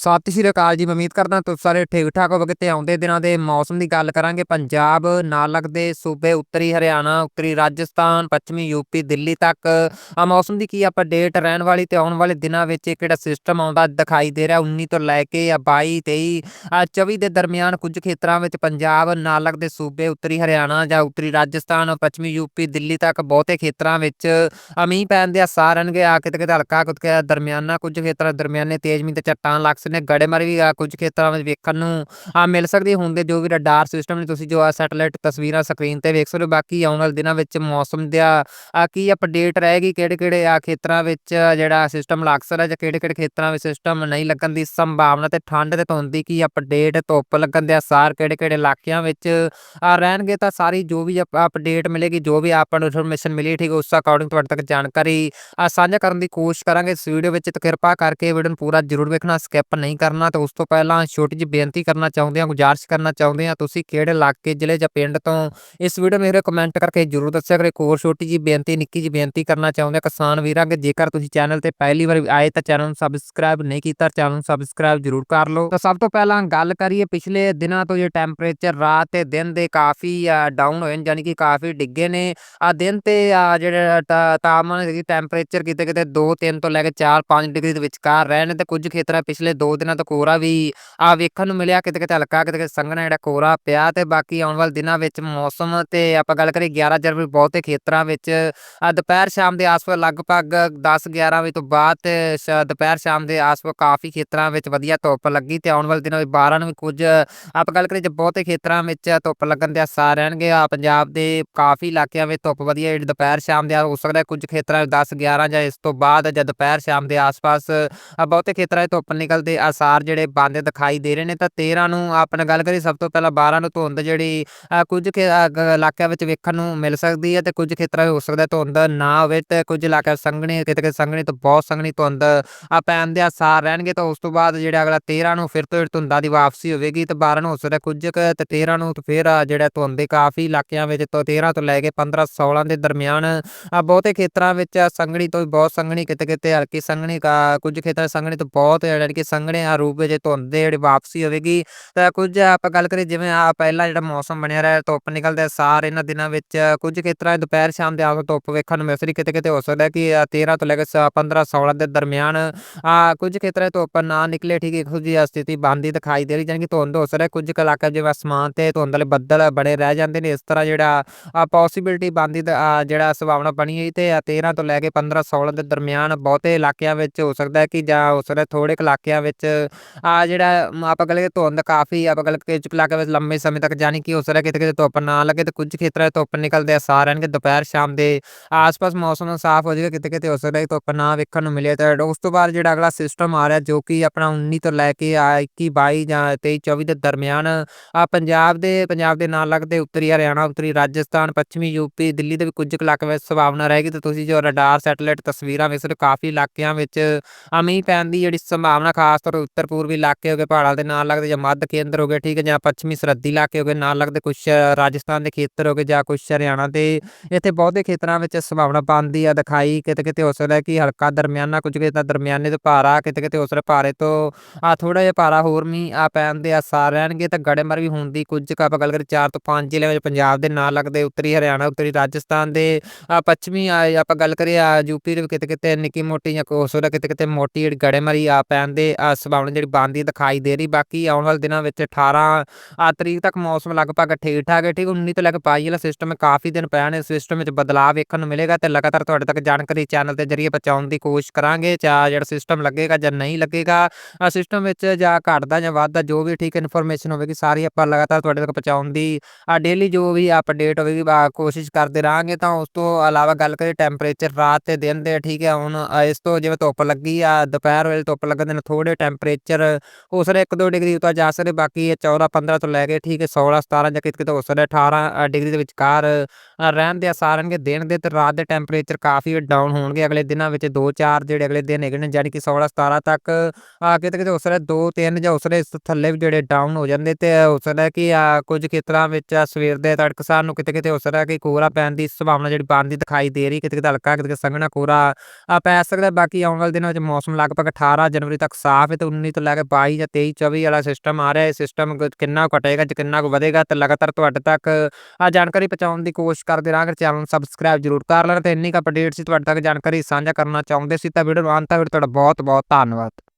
ਸਤਿ ਸ਼੍ਰੀ ਅਕਾਲ ਜੀ, ਮੈਂ ਉਮੀਦ ਕਰਦਾ ਤੁਸੀਂ ਸਾਰੇ ਠੀਕ ਠਾਕ ਹੋਵੋਗੇ ਤੇ ਆਉਂਦੇ ਦਿਨਾਂ ਦੇ ਮੌਸਮ ਦੀ ਗੱਲ ਕਰਾਂਗੇ। ਪੰਜਾਬ ਨਾਲ ਲੱਗਦੇ ਸੂਬੇ ਉੱਤਰੀ ਹਰਿਆਣਾ, ਉੱਤਰੀ ਰਾਜਸਥਾਨ, ਪੱਛਮੀ ਯੂਪੀ ਦਿੱਲੀ ਤੱਕ। ਆ ਮੌਸਮ ਦੀ ਕੀ ਅਪਡੇਟ ਰਹਿਣ ਵਾਲੀ ਤੇ ਆਉਣ ਵਾਲੇ ਦਿਨਾਂ ਵਿੱਚ ਇੱਕ ਜਿਹੜਾ ਸਿਸਟਮ ਆਉਂਦਾ ਦਿਖਾਈ ਦੇ ਰਿਹਾ 19 ਤੋਂ ਲੈ ਕੇ 22 23 ਆ 24 ਦੇ ਦਰਮਿਆਨ ਕੁਝ ਖੇਤਰਾਂ ਵਿੱਚ ਪੰਜਾਬ ਨਾਲ ਲੱਗਦੇ ਸੂਬੇ ਉੱਤਰੀ ਹਰਿਆਣਾ ਜਾਂ ਉੱਤਰੀ ਰਾਜਸਥਾਨ, ਪੱਛਮੀ ਯੂਪੀ ਦਿੱਲੀ ਤੱਕ ਬਹੁਤੇ ਖੇਤਰਾਂ ਵਿੱਚ ਆ ਪੈਣ ਦੇ ਆਸਾਰ ਰਹਿਣਗੇ। ਆ ਕਿਤੇ ਕਿਤੇ ਹਲਕਾ ਕੁਝ ਦਰਮਿਆਨਾ ਕੁਝ ਖੇਤਰਾਂ ਦਰਮਿਆਨੇ ਤੇਜ਼ ਮੀਂਹ ਤੇ ਚੱਟਾਨ ਲੱਗ ਸਕਦੇ ਨੇ ਗੜੇਮਾਰੀ ਵੀ ਆ, ਕੁਝ ਖੇਤਰਾਂ ਵਿੱਚ ਵੇਖਣ ਨੂੰ, ਆ ਮਿਲ ਸਕਦੀ ਹੁੰਦੇ ਜੋ ਵੀ ਰਡਾਰ ਸਿਸਟਮ ਨੇ, ਤੁਸੀਂ ਜੋ ਆ ਸੈਟੇਲਾਈਟ ਤਸਵੀਰਾਂ ਸਕਰੀਨ ਤੇ ਵੇਖ ਸਕਦੇ ਹੋ, ਬਾਕੀ ਆਉਣ ਵਾਲੇ ਦਿਨਾਂ ਵਿੱਚ ਮੌਸਮ ਦਾ, ਆ ਕੀ ਅਪਡੇਟ ਰਹੇਗੀ ਕਿਹੜੇ ਕਿਹੜੇ ਆ ਖੇਤਰਾਂ ਵਿੱਚ ਜਿਹੜਾ ਸਿਸਟਮ ਲੱਗ ਸਕਦਾ ਜਾਂ ਕਿਹੜੇ ਕਿਹੜੇ ਖੇਤਰਾਂ ਵਿੱਚ ਸਿਸਟਮ ਨਹੀਂ ਲੱਗਣ ਦੀ ਸੰਭਾਵਨਾ ਤੇ ਠੰਡ ਤੇ ਧੁੰਦ ਦੀ ਕੀ ਅਪਡੇਟ ਧੁੱਪ ਲੱਗਣ ਦੇ ਆਸਾਰ ਕਿਹੜੇ ਕਿਹੜੇ ਇਲਾਕਿਆਂ ਵਿੱਚ, ਆ ਰਹਿਣਗੇ ਤਾਂ ਸਾਰੀ ਜੋ ਵੀ ਅਪਡੇਟ ਮਿਲੇਗੀ, ਜੋ ਵੀ ਆਪਾਂ ਨੂੰ ਇਨਫੋਰਮੇਸ਼ਨ ਮਿਲੀ, ਠੀਕ, ਉਸ ਅਕੋਰਡਿੰਗ ਤੁਹਾਡੇ ਤੱਕ ਜਾਣਕਾਰੀ, ਆ ਸਾਂਝਾ ਕਰਨ ਦੀ ਕੋਸ਼ਿਸ਼ ਕਰਾਂਗੇ ਇਸ ਵੀਡੀਓ ਵਿੱਚ, ਤੇ ਕਿਰਪਾ ਕਰਕੇ ਵੀਡੀਓ ਨੂੰ ਪੂਰਾ ਜ਼ਰੂਰ ਵੇਖਣਾ ਸਕਿਪ ਨਹੀਂ ਕਰਨਾ, ਤੇ ਉਸ ਤੋਂ ਪਹਿਲਾਂ ਛੋਟੀ ਜਿਹੀ ਬੇਨਤੀ ਕਰਨਾ ਚਾਹੁੰਦੇ ਹਾਂ, ਗੁਜ਼ਾਰਿਸ਼ ਕਰਨਾ ਚਾਹੁੰਦੇ ਹਾਂ, ਤੁਸੀਂ ਕਿਹੜੇ ਇਲਾਕੇ, ਜ਼ਿਲ੍ਹੇ ਜਾਂ ਪਿੰਡ ਤੋਂ ਇਸ ਵੀਡੀਓ ਮੇਰੇ ਕਮੈਂਟ ਕਰਕੇ ਜਰੂਰ ਦੱਸਿਆ ਕਰੋ। ਇੱਕ ਹੋਰ ਛੋਟੀ ਜਿਹੀ ਬੇਨਤੀ, ਨਿੱਕੀ ਜਿਹੀ ਬੇਨਤੀ ਕਰਨਾ ਚਾਹੁੰਦੇ ਹਾਂ, ਕਿਸਾਨ ਵੀਰਾਂ ਕਿ ਜੇਕਰ ਤੁਸੀਂ ਚੈਨਲ ਤੇ ਪਹਿਲੀ ਵਾਰ ਆਏ ਤਾਂ ਚੈਨਲ ਨੂੰ ਸਬਸਕ੍ਰਾਈਬ ਨਹੀਂ ਕੀਤਾ, ਚੈਨਲ ਨੂੰ ਸਬਸਕ੍ਰਾਈਬ ਜਰੂਰ ਕਰ ਲਓ। ਤਾਂ ਸਭ ਤੋਂ ਪਹਿਲਾਂ ਗੱਲ ਕਰੀਏ, ਪਿਛਲੇ ਦਿਨਾਂ ਤੋਂ ਜੇ ਟੈਂਪਰੇਚਰ ਰਾਤ ਤੇ ਦਿਨ ਦੇ ਕਾਫੀ ਡਾਊਨ ਹੋਏ ਨੇ ਯਾਨੀ ਕਿ ਕਾਫੀ ਡਿੱਗੇ ਨੇ। ਆ ਦਿਨ ਤੇ ਜਿਹੜੇ ਤਾਪਮਾਨ ਦੀ ਟੈਂਪਰੇਚਰ ਕਿਤੇ ਕਿਤੇ 2 3 ਤੋਂ ਲੈ ਕੇ 4 5 ਡਿਗਰੀ ਦੇ ਵਿਚਕਾਰ ਰਹੇ ਨੇ, ਤੇ ਕੁਝ ਖੇਤਰਾਂ ਪਿਛਲੇ 2 ਦਿਨਾਂ ਤੋਂ ਕੋਹਰਾ ਵੀ ਆ ਵੇਖਣ ਨੂੰ ਮਿਲਿਆ, ਕਿਤੇ ਕਿਤੇ ਹਲਕਾ, ਕਿਤੇ ਕਿਤੇ ਸੰਘਣਾ ਜਿਹੜਾ ਕੋਹਰਾ ਪਿਆ ਤੇ ਬਾਕੀ ਆਉਣ ਵਾਲੇ ਦਿਨਾਂ ਵਿੱਚ ਮੌਸਮ ਤੇ ਆਪਾਂ ਗੱਲ ਕਰੀਏ 11 ਜਨਵਰੀ ਬਹੁਤੇ ਖੇਤਰਾਂ ਵਿੱਚ ਦੁਪਹਿਰ ਸ਼ਾਮ ਦੇ ਆਸ-ਪਾਸ ਲਗਭਗ 10 11 ਵਜੇ ਤੋਂ ਬਾਅਦ ਤੇ ਦੁਪਹਿਰ ਸ਼ਾਮ ਦੇ ਆਸ-ਪਾਸ ਕਾਫੀ ਖੇਤਰਾਂ ਵਿੱਚ ਵਧੀਆ ਧੁੱਪ ਲੱਗੀ ਤੇ ਆਉਣ ਵਾਲੇ ਦਿਨਾਂ ਵਿੱਚ 12 ਨੂੰ ਵੀ ਕੁਝ, ਆਪਾਂ ਗੱਲ ਕਰੀਏ ਜੇ ਬਹੁਤੇ ਖੇਤਰਾਂ ਵਿੱਚ ਧੁੱਪ ਲੱਗਣ ਦੇ ਆਸਾਰ ਰਹਿਣਗੇ, ਆ ਪੰਜਾਬ ਦੇ ਕਾਫੀ ਇਲਾਕਿਆਂ ਵਿੱਚ ਧੁੱਪ ਵਧੀਆ ਜਿਹੜੀ ਦੁਪਹਿਰ ਸ਼ਾਮ ਦੇ ਹੋ ਸਕਦਾ ਕੁਝ ਖੇਤਰਾਂ ਵਿੱਚ 10 11 ਜਾਂ ਇਸ ਤੋਂ ਬਾਅਦ ਜਾਂ ਦੁਪਹਿਰ ਸ਼ਾਮ ਦੇ ਆਸ-ਪਾਸ ਬਹੁਤੇ ਖੇਤਰਾਂ ਵਿੱਚ ਧੁੱਪ ਨਿਕਲਦੇ ਆਸਾਰ ਜਿਹੜੇ ਬੰਦ ਦਿਖਾਈ ਦੇ ਰਹੇ ਨੇ, ਤਾਂ 13 ਨੂੰ ਆਪਾਂ ਗੱਲ ਕਰੀ ਸਭ ਤੋਂ ਪਹਿਲਾਂ 12 ਨੂੰ ਧੁੰਦ ਜਿਹੜੀ ਕੁਝ ਇਲਾਕਿਆਂ ਵਿੱਚ ਵੇਖਣ ਨੂੰ ਮਿਲ ਸਕਦੀ ਹੈ ਤੇ ਕੁਝ ਖੇਤਰਾਂ ਵਿੱਚ ਹੋ ਸਕਦਾ ਧੁੰਦ ਨਾ ਹੋਵੇ ਤੇ ਕੁਝ ਇਲਾਕਿਆਂ ਸੰਘਣੀ ਕਿਤੇ ਕਿਤੇ ਸੰਘਣੀ ਤੋਂ ਬਹੁਤ ਸੰਘਣੀ ਧੁੰਦ ਪੈਣ ਦੇ ਆਸਾਰ ਰਹਿਣਗੇ। ਤਾਂ ਉਸ ਤੋਂ ਬਾਅਦ ਜਿਹੜਾ ਅਗਲਾ 13 ਨੂੰ ਫਿਰ ਤੋਂ ਧੁੰਦਾਂ ਦੀ ਵਾਪਸੀ ਹੋਵੇਗੀ ਤੇ 12 ਨੂੰ ਹੋ ਸਕਦਾ ਕੁਝ ਤੇ 13 ਨੂੰ ਫਿਰ ਜਿਹੜਾ ਧੁੰਦ ਦੇ ਕਾਫੀ ਇਲਾਕਿਆਂ ਵਿੱਚ ਤੋਂ 13 ਤੋਂ ਲੈ ਕੇ 15 16 ਦੇ ਦਰਮਿਆਨ ਬਹੁਤੇ ਖੇਤਰਾਂ ਵਿੱਚ ਸੰਘਣੀ ਤੋਂ ਬਹੁਤ ਸੰਘਣੀ ਕਿਤੇ ਕਿਤੇ ਹਲਕੀ ਸੰਘਣੀ ਕੁਝ ਖੇਤਰਾਂ ਸੰਘਣੀ ਤੋਂ ਬਹੁਤ ਜਿਹੜੀ ਕਿ ਸੰਘਣੀ ਆ, ਰੂਪ ਵਿੱਚ ਧੁੰਦ ਦੇ ਜਿਹੜੀ ਵਾਪਸੀ ਹੋਵੇਗੀ। ਤਾਂ ਕੁਝ ਆਪਾਂ ਗੱਲ ਕਰੀਏ, ਜਿਵੇਂ ਆ ਪਹਿਲਾਂ ਜਿਹੜਾ ਮੌਸਮ ਬਣਿਆ ਰਿਹਾ, ਧੁੱਪ ਨਿਕਲਦੇ ਸਾਰ ਇਹਨਾਂ ਦਿਨਾਂ ਵਿੱਚ ਕੁਝ ਖੇਤਰਾਂ ਦੁਪਹਿਰ ਸ਼ਾਮ ਦੇ ਆਸ ਧੁੱਪ ਵੇਖਣ ਨੂੰ ਮਿਲ ਸਕਦੀ ਕਿਤੇ ਕਿਤੇ ਹੋ ਸਕਦਾ ਕਿ 13 ਤੋਂ ਲੈ ਕੇ 15 16 ਦੇ ਦਰਮਿਆਨ ਆ ਕੁਝ ਖੇਤਰਾਂ ਧੁੱਪ ਨਾ ਨਿਕਲੇ, ਠੀਕ ਇਹੋ ਜਿਹੀ ਸਥਿਤੀ ਬੰਦੀ ਦਿਖਾਈ ਦੇ ਰਹੀ ਜਾਨੀ ਕਿ ਧੁੰਦ ਹੋ ਸਕਦਾ, ਕੁਝ ਇਲਾਕੇ ਜਿਵੇਂ ਅਸਮਾਨ ਤੇ ਧੁੰਦ ਵਾਲੇ ਬੱਦਲ ਬਣੇ ਰਹਿ ਜਾਂਦੇ ਨੇ, ਇਸ ਤਰ੍ਹਾਂ ਜਿਹੜਾ ਪੋਸਿਬਿਲਿਟੀ ਬੰਦੀ ਜਿਹੜਾ ਸੰਭਾਵਨਾ ਬਣੀ ਹੋਈ ਤੇ 13 ਤੋਂ ਲੈ ਕੇ 15 16 ਦੇ ਦਰਮਿਆਨ ਬਹੁਤੇ ਇਲਾਕਿਆਂ ਵਿੱਚ ਹੋ ਸਕਦਾ ਕਿ ਜਾਂ ਹੋ ਸਕਦਾ ਥੋੜੇ ਇਲਾਕਿਆਂ ਵਿੱਚ ਆ ਜਿਹੜਾ ਆਪਾਂ ਕਹਿੰਦੇ ਧੁੰਦ ਕਾਫੀ ਆਪਾਂ ਕਹਿੰਦੇ ਕਿ ਕੁਝ ਇਲਾਕੇ ਵਿੱਚ ਲੰਮੇ ਸਮੇਂ ਤੱਕ ਜਾਣੀ ਕਿ ਹੋ ਸਕਦਾ ਕਿਤੇ ਕਿਤੇ ਧੁੱਪ ਨਾ ਲੱਗੇ ਤੇ ਕੁਝ ਖੇਤਰਾਂ 'ਚ ਧੁੱਪ ਨਿਕਲਦੇ ਆ ਸਾਰ ਰਹਿਣਗੇ ਦੁਪਹਿਰ ਸ਼ਾਮ ਦੇ ਆਸ-ਪਾਸ ਮੌਸਮ ਸਾਫ਼ ਹੋ ਜਾਏਗਾ, ਕਿਤੇ ਕਿਤੇ ਹੋ ਸਕਦਾ ਧੁੱਪ ਨਾ ਵੇਖਣ ਨੂੰ ਮਿਲੇ ਤਾਂ ਉਸ ਤੋਂ ਬਾਅਦ ਜਿਹੜਾ ਅਗਲਾ ਸਿਸਟਮ ਆ ਰਿਹਾ ਜੋ ਕਿ ਆਪਣਾ 19 ਤੋਂ ਲੈ ਕੇ 21 22 ਜਾਂ 23 24 ਦੇ ਦਰਮਿਆਨ, ਆ ਪੰਜਾਬ ਦੇ ਪੰਜਾਬ ਦੇ ਨਾਲ ਲੱਗਦੇ ਉੱਤਰੀ ਹਰਿਆਣਾ, ਉੱਤਰੀ ਰਾਜਸਥਾਨ, ਪੱਛਮੀ ਯੂਪੀ ਦਿੱਲੀ ਦੇ ਵੀ ਕੁਝ ਇਲਾਕੇ ਵਿੱਚ ਸੰਭਾਵਨਾ ਰਹੇਗੀ ਤੇ ਤੁਸੀਂ ਜੋ ਰਡਾਰ ਸੈਟੇਲਾਈਟ ਤਸਵੀਰਾਂ ਵੇਖ ਸਕਦੇ ਕਾਫੀ ਇਲਾਕਿਆਂ ਵਿੱਚ ਅਮੀ ਪੈਣ ਦੀ ਜਿਹੜੀ ਸੰਭਾਵਨਾ ਖਾਸ ਤੌਰ ਉੱਤਰ ਪੂਰਬੀ ਇਲਾਕੇ ਹੋ ਗਏ, ਪਹਾੜਾਂ ਦੇ ਨਾਲ ਲੱਗਦੇ ਜਾਂ ਮੱਧ ਕੇਂਦਰ ਹੋ ਗਏ, ਠੀਕ ਹੈ, ਜਾਂ ਪੱਛਮੀ ਸਰਹੱਦੀ ਇਲਾਕੇ ਹੋ ਗਏ, ਨਾਲ ਲੱਗਦੇ ਕੁਝ ਰਾਜਸਥਾਨ ਦੇ ਖੇਤਰ ਹੋ ਗਏ ਜਾਂ ਕੁਝ ਹਰਿਆਣਾ ਦੇ, ਇੱਥੇ ਬਹੁਤੇ ਖੇਤਰਾਂ ਵਿੱਚ ਸੰਭਾਵਨਾ ਬਣਦੀ ਆ ਦਿਖਾਈ ਕਿਤੇ ਕਿਤੇ ਹੋ ਸਕਦਾ ਕਿ ਹਲਕਾ ਦਰਮਿਆਨਾ ਕੁਝ ਕਿਤੇ ਦਰਮਿਆਨੇ ਤੋਂ ਭਾਰਾ ਕਿਤੇ ਕਿਤੇ ਹੋ ਸਕਦਾ ਭਾਰੇ ਤੋਂ, ਆ ਥੋੜਾ ਜਿਹਾ ਭਾਰਾ ਹੋਰ ਮੀਂਹ ਆ ਪੈਣ ਦੇ ਆਸਾਰ ਰਹਿਣਗੇ, ਤਾਂ ਗੜੇਮਾਰ ਵੀ ਹੋਣ ਦੀ ਕੁਝ ਆਪਾਂ ਗੱਲ ਕਰੀ 4 ਤੋਂ 5 ਜ਼ਿਲ੍ਹੇ ਵਿੱਚ ਪੰਜਾਬ ਦੇ ਨਾਲ ਲੱਗਦੇ, ਉੱਤਰੀ ਹਰਿਆਣਾ, ਉੱਤਰੀ ਰਾਜਸਥਾਨ ਦੇ ਪੱਛਮੀ ਆਪਾਂ ਗੱਲ ਕਰੀਏ ਯੂਪੀ ਦੇ ਕਿਤੇ ਕਿਤੇ ਨਿੱਕੀ ਮੋਟੀ ਜਾਂ ਹੋ ਸਕਦਾ ਕਿਤੇ ਕਿਤੇ ਮੋਟੀ ਜਿਹੜੀ ਗੜੇਮਾਰੀ ਆ ਪੈਣ ਦੇ ਸੰਭਾਵਨਾ ਜਿਹੜੀ ਬਣਦੀ ਦਿਖਾਈ ਦੇ ਰਹੀ, ਬਾਕੀ ਆਉਣ ਵਾਲੇ ਦਿਨਾਂ ਵਿੱਚ 18 ਤਰੀਕ ਤੱਕ ਮੌਸਮ ਲਗਭਗ ਠੀਕ ਠਾਕ ਹੈ, ਠੀਕ 19 ਤੋਂ ਲੈ ਕੇ 22 ਵਾਲਾ ਸਿਸਟਮ ਕਾਫੀ ਦਿਨ ਪਿਆ ਨੇ ਸਿਸਟਮ ਵਿੱਚ ਬਦਲਾਅ ਵੇਖਣ ਨੂੰ ਮਿਲੇਗਾ ਤੇ ਲਗਾਤਾਰ ਤੁਹਾਡੇ ਤੱਕ ਜਾਣਕਾਰੀ ਚੈਨਲ ਦੇ ਜ਼ਰੀਏ ਪਹੁੰਚਾਉਣ ਦੀ ਕੋਸ਼ਿਸ਼ ਕਰਾਂਗੇ ਚਾ ਜਿਹੜਾ ਸਿਸਟਮ ਲੱਗੇਗਾ ਜਾਂ ਨਹੀਂ ਲੱਗੇਗਾ ਸਿਸਟਮ ਵਿੱਚ ਜਾਂ ਘਟਦਾ ਜਾਂ ਵੱਧਦਾ ਜੋ ਵੀ ਠੀਕ ਇਨਫੋਰਮੇਸ਼ਨ ਹੋਵੇਗੀ, ਸਾਰੀ ਆਪਾਂ ਲਗਾਤਾਰ ਤੁਹਾਡੇ ਤੱਕ ਪਹੁੰਚਾਉਣ ਦੀ ਆ ਡੇਲੀ ਜੋ ਵੀ ਅਪਡੇਟ ਹੋਵੇਗੀ ਕੋਸ਼ਿਸ਼ ਕਰਦੇ ਰਹਾਂਗੇ, ਤਾਂ ਉਸ ਤੋਂ ਇਲਾਵਾ ਗੱਲ ਕਰੀਏ ਟੈਂਪਰੇਚਰ ਰਾਤ ਤੇ ਦਿਨ ਦੇ, ਠੀਕ ਹੈ, ਹੁਣ ਇਸ ਤੋਂ ਜਿਵੇਂ ਧੁੱਪ ਲੱਗੀ ਆ, ਦੁਪਹਿਰ ਵੇਲੇ ਧੁੱਪ ਲੱਗਣ ਦੇ ਨਾਲ ਥੋੜੇ ਟੈਂਪਰੇਚਰ ਹੋ ਸਕਦਾ 1-2 ਡਿਗਰੀ ਉਤਾਰ ਜਾ ਸਕਦੇ, ਬਾਕੀ ਇਹ 14 15 ਤੋਂ ਲੈ ਕੇ ਠੀਕ ਹੈ 16 17 ਜਾਂ ਕਿਤੇ ਕਿਤੇ ਹੋ ਸਕਦਾ 18 ਡਿਗਰੀ ਦੇ ਵਿਚਕਾਰ ਰਹਿਣ ਦੇ ਆਸਾਰ ਰਹਿਣਗੇ ਦਿਨ ਦੇ ਤੇ ਰਾਤ ਦੇ ਟੈਂਪਰੇਚਰ ਕਾਫੀ ਡਾਊਨ ਹੋਣਗੇ ਅਗਲੇ ਦਿਨਾਂ ਵਿੱਚ 2-4 ਜਿਹੜੇ ਅਗਲੇ ਦਿਨ ਹੈਗੇ ਨੇ ਜਾਨੀ ਕਿ 16 17 ਤੱਕ ਕਿਤੇ ਕਿਤੇ ਹੋ ਸਕਦਾ 2-3 ਜਾਂ ਉਸ ਦੇ ਥੱਲੇ ਵੀ ਜਿਹੜੇ ਡਾਊਨ ਹੋ ਜਾਂਦੇ ਤੇ ਹੋ ਸਕਦਾ ਕਿ ਕੁਝ ਖੇਤਰਾਂ ਵਿੱਚ ਸਵੇਰ ਦੇ ਤੜਕਸਾਰ ਨੂੰ ਕਿਤੇ ਕਿਤੇ ਹੋ ਸਕਦਾ ਕਿ ਕੋਰਾ ਪੈਣ ਦੀ ਸੰਭਾਵਨਾ ਜਿਹੜੀ ਬਣਦੀ ਦਿਖਾਈ ਦੇ ਰਹੀ, ਕਿਤੇ ਕਿਤੇ ਹਲਕਾ, ਕਿਤੇ ਸੰਘਣਾ ਕੋਹਰਾ ਪੈ ਸਕਦਾ, ਬਾਕੀ ਆਉਣ ਵਾਲੇ ਦਿਨਾਂ ਵਿੱਚ ਮੌਸਮ ਲਗਭਗ 18 ਜਨਵਰੀ ਤੱਕ ਸਾਫ਼ ਮੁਨਾਫੇ ਤੇ 19 ਤੋਂ ਲੈ ਕੇ 22 ਜਾਂ 23 24 ਵਾਲਾ ਸਿਸਟਮ ਆ ਰਿਹਾ ਇਹ ਸਿਸਟਮ ਕਿੰਨਾ ਘਟੇਗਾ ਤੇ ਕਿੰਨਾ ਕੁ ਵਧੇਗਾ ਤੇ ਲਗਾਤਾਰ ਤੁਹਾਡੇ ਤੱਕ ਆ ਜਾਣਕਾਰੀ ਪਹੁੰਚਾਉਣ ਦੀ ਕੋਸ਼ਿਸ਼ ਕਰਦੇ ਰਹਾਂਗੇ ਚੈਨਲ ਨੂੰ ਸਬਸਕ੍ਰਾਈਬ ਜ਼ਰੂਰ ਕਰ ਲੈਣਾ ਤੇ ਇੰਨੀ ਕੁ ਅਪਡੇਟ ਸੀ ਤੁਹਾਡੇ ਤੱਕ ਜਾਣਕਾਰੀ ਸਾਂਝਾ ਕਰਨਾ ਚਾਹੁੰਦੇ ਸੀ ਤਾਂ ਵੀਡੀਓ ਨੂੰ ਅੰਤ ਤੱਕ ਤੁਹਾਡਾ ਬਹੁਤ ਬਹੁਤ ਧੰਨਵਾਦ